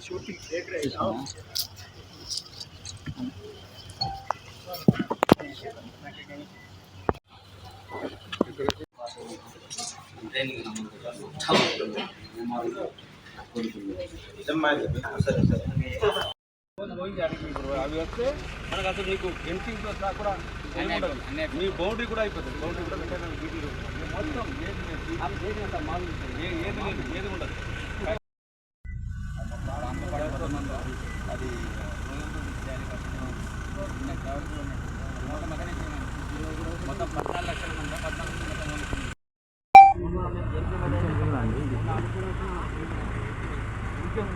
Shooting देख रहे हो అవి వస్తే మనకు అసలు నీకు ఎంటింగ్ కూడా మీ బౌండరీ కూడా అయిపోతుంది బౌండరీ కూడా మొత్తం ఏది లేదు. ఏది లేదు ఏది ఉండదు అది మొత్తం పద్నాలుగు లక్షల మంది పద్నాలుగు లక్షల మంది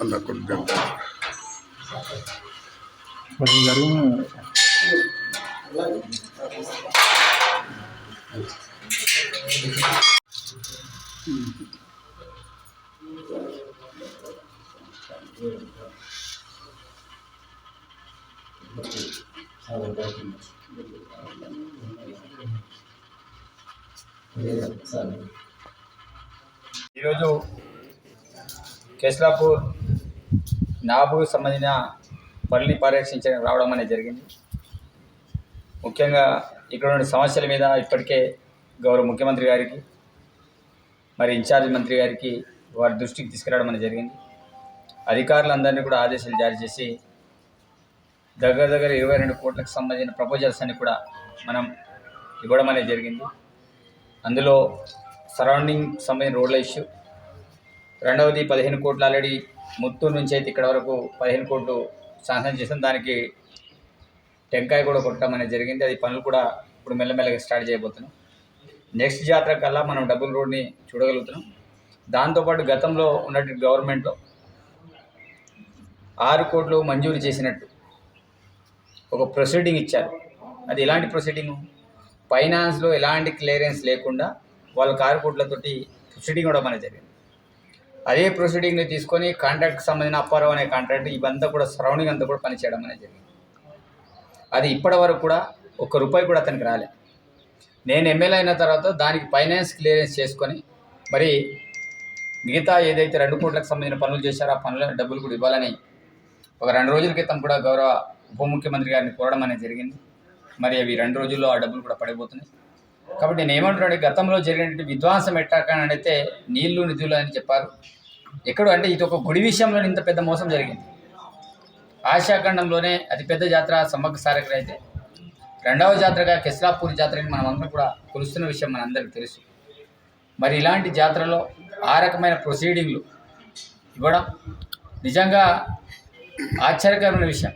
అన్న కొద్దిగా ఈరోజు కేస్లాపూర్ నాబుకు సంబంధించిన పనిని పర్యవేక్షించడానికి రావడం అనేది జరిగింది. ముఖ్యంగా ఇక్కడ ఉన్న సమస్యల మీద ఇప్పటికే గౌరవ ముఖ్యమంత్రి గారికి మరి ఇన్ఛార్జ్ మంత్రి గారికి వారి దృష్టికి తీసుకురావడం అనేది జరిగింది. అధికారులందరినీ కూడా ఆదేశాలు జారీ చేసి దగ్గర దగ్గర ఇరవై రెండు కోట్లకు సంబంధించిన ప్రపోజల్స్ అన్ని కూడా మనం ఇవ్వడం అనేది జరిగింది. అందులో సరౌండింగ్ సంబంధించిన రోడ్ల ఇష్యూ రెండవది పదిహేను కోట్లు ఆల్రెడీ ముత్తూరు నుంచి అయితే ఇక్కడ వరకు పదిహేను కోట్లు శాంక్షన్ చేసాం దానికి టెంకాయ కూడా కొట్టడం అనేది జరిగింది. అది పనులు కూడా ఇప్పుడు మెల్లమెల్లగా స్టార్ట్ చేయబోతున్నాం. నెక్స్ట్ జాతర కల్లా మనం డబుల్ రోడ్ని చూడగలుగుతున్నాం. దాంతోపాటు గతంలో ఉన్నటువంటి గవర్నమెంట్లో ఆరు కోట్లు మంజూరు చేసినట్టు ఒక ప్రొసీడింగ్ ఇచ్చారు. అది ఎలాంటి ప్రొసీడింగ్? ఫైనాన్స్లో ఎలాంటి క్లియరెన్స్ లేకుండా వాళ్ళ ఆరు కోట్లతోటి ప్రొసీడింగ్ కూడా మన జరిగింది. అదే ప్రొసీడింగ్ని తీసుకొని కాంట్రాక్ట్కి సంబంధించిన అప్పారావు అనే కాంట్రాక్ట్ ఇవంతా కూడా సరౌండింగ్ అంతా కూడా పనిచేయడం అనేది జరిగింది. అది ఇప్పటి వరకు కూడా ఒక్క రూపాయి కూడా అతనికి రాలే. నేను ఎమ్మెల్యే అయిన తర్వాత దానికి ఫైనాన్స్ క్లియరెన్స్ చేసుకొని మరి మిగతా ఏదైతే రెండు కోట్లకు సంబంధించిన పనులు చేశారో ఆ పనుల డబ్బులు కూడా ఇవ్వాలని ఒక రెండు రోజుల క్రితం కూడా గౌరవ ఉప ముఖ్యమంత్రి గారిని కోరడం అనేది జరిగింది. మరి అవి రెండు రోజుల్లో ఆ డబ్బులు కూడా పడిపోతున్నాయి. కాబట్టి నేను ఏమంటున్నాడు గతంలో జరిగినటువంటి విధ్వంసం ఎట్టాకనైతే నీళ్ళు నిధులు అని చెప్పారు. ఎక్కడ అంటే ఇది ఒక గుడి విషయంలో ఇంత పెద్ద మోసం జరిగింది. ఆసియాఖండంలోనే అతిపెద్ద జాతర సమ్మక్క సారకర అయితే. రెండవ జాతరగా కెస్లాపూర్ జాతరని మనం అందరం కూడా కొలుస్తున్న విషయం మనందరికీ తెలుసు. మరి ఇలాంటి జాతరలో ఆ రకమైన ప్రొసీడింగ్లు ఇవ్వడం నిజంగా ఆశ్చర్యకరమైన విషయం.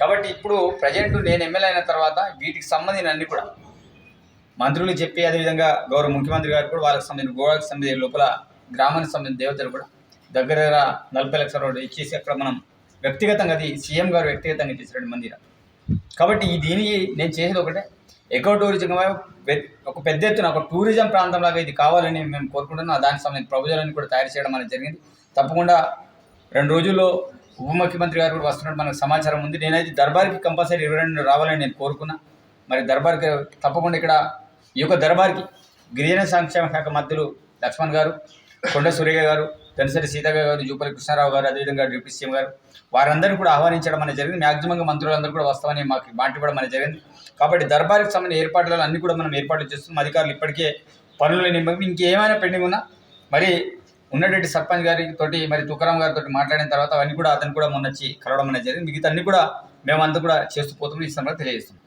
కాబట్టి ఇప్పుడు ప్రజెంట్ నేను ఎమ్మెల్యే అయిన తర్వాత వీటికి సంబంధించిన అన్ని కూడా మంత్రులు చెప్పి అదేవిధంగా గౌరవ ముఖ్యమంత్రి గారు కూడా వాళ్ళకి సంబంధించిన గోవాకి సంబంధించిన లోపల గ్రామానికి సంబంధించిన దేవతలు కూడా దగ్గర దగ్గర నలభై లక్షల రోడ్డు ఇచ్చేసి అక్కడ మనం వ్యక్తిగతంగా అది సీఎం గారు వ్యక్తిగతంగా ఇచ్చేసాడు మందిరం. కాబట్టి ఈ దీనికి నేను చేసేది ఒకటే ఎకో టూరిజం ఒక పెద్ద ఎత్తున ఒక టూరిజం ప్రాంతంలాగా ఇది కావాలని మేము కోరుకుంటున్నాం. దానికి సంబంధించిన ప్రపోజల్ని కూడా తయారు చేయడం అనేది జరిగింది. తప్పకుండా రెండు రోజుల్లో ఉప ముఖ్యమంత్రి గారు కూడా వస్తున్నట్టు మనకు సమాచారం ఉంది. నేనైతే దర్బార్కి కంపల్సరీ ఇరవై రెండు రావాలని నేను కోరుకున్నా. మరి దర్బార్కి తప్పకుండా ఇక్కడ ఈ యొక్క దర్బార్కి గిరిజన సంక్షేమ శాఖ మంత్రులు లక్ష్మణ్ గారు కొండ సూర్య గారు తనిసరి సీతగా గారు జూపల్లి కృష్ణారావు గారు అదేవిధంగా డిప్యూటీ సీఎం గారు వారందరినీ కూడా ఆహ్వానించడం అనేది జరిగింది. మ్యాక్సిమంగా మంత్రులందరూ కూడా వస్తామని మాకు మాట ఇవ్వడం అనేది జరిగింది. కాబట్టి దర్బార్కి సంబంధించిన ఏర్పాట్లలో అన్ని కూడా మనం ఏర్పాట్లు చేస్తున్నాం. అధికారులు ఇప్పటికే పనులు నింపి ఇంకేమైనా పెండింగ్ ఉన్నా మరి ఉన్నటువంటి సర్పంచ్ గారితోటి మరి తుకారాం గారితో మాట్లాడిన తర్వాత అవన్నీ కూడా అతను కూడా మొన్న వచ్చి కలవడం అనేది జరిగింది. మిగతా అన్ని కూడా మేమంతా కూడా చేస్తూ పోతామని ఈ సందర్భంగా తెలియజేస్తున్నాం.